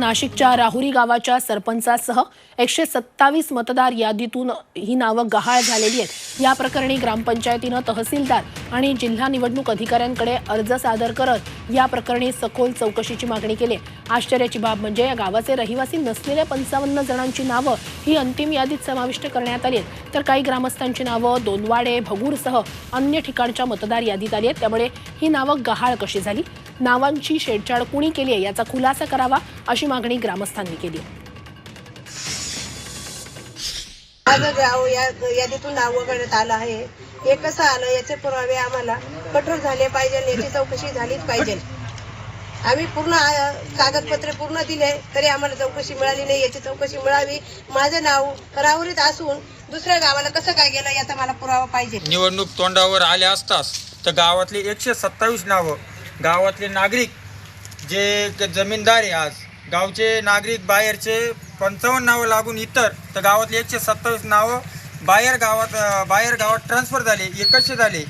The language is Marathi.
नाशिकच्या राहुरी गावाच्या सरपंचासह एकशे सत्तावीस मतदार यादीतून ही नावं गहाळ झालेली आहेत. या प्रकरणी ग्रामपंचायतीनं तहसीलदार आणि जिल्हा निवडणूक अधिकाऱ्यांकडे अर्ज सादर करत या प्रकरणी सखोल चौकशीची मागणी केली आश्चर्याची बाब म्हणजे या गावाचे रहिवासी नसलेल्या पंचावन्न जणांची नावं ही अंतिम यादीत समाविष्ट करण्यात आली आहेत. तर काही ग्रामस्थांची नावं दोनवाडे भगूरसह अन्य ठिकाणच्या मतदार यादीत आली आहेत. त्यामुळे ही नावं गहाळ कशी झाली? नावांची शेडछाड कुणी केली आहे याचा खुलासा करावा अशी मागणी ग्रामस्थांनी केली आहे. माझं गाव या यादीतून नाव वगळण्यात आलं आहे. हे कसं आलं याचे पुरावे आम्हाला कठोर झाले पाहिजे याची चौकशी झालीच पाहिजे. आम्ही पूर्ण कागदपत्रे पूर्ण दिले तरी आम्हाला चौकशी मिळाली नाही. याची चौकशी मिळावी माझं नाव राहुरीत असून दुसऱ्या गावाला कसं काय गेलं याचा मला पुरावा पाहिजे. निवडणूक तोंडावर आले असताच तर गावातले एकशे सत्तावीस नावं गावातले नागरिक जे जमीनदार आहे आज गावचे नागरिक बाहेरचे पंचावन्न नावं लागून इतर तर गावातले एकशे सत्तावीस नावं बाहेर गावात बाहेर गावात ट्रान्सफर झाले हे झाले.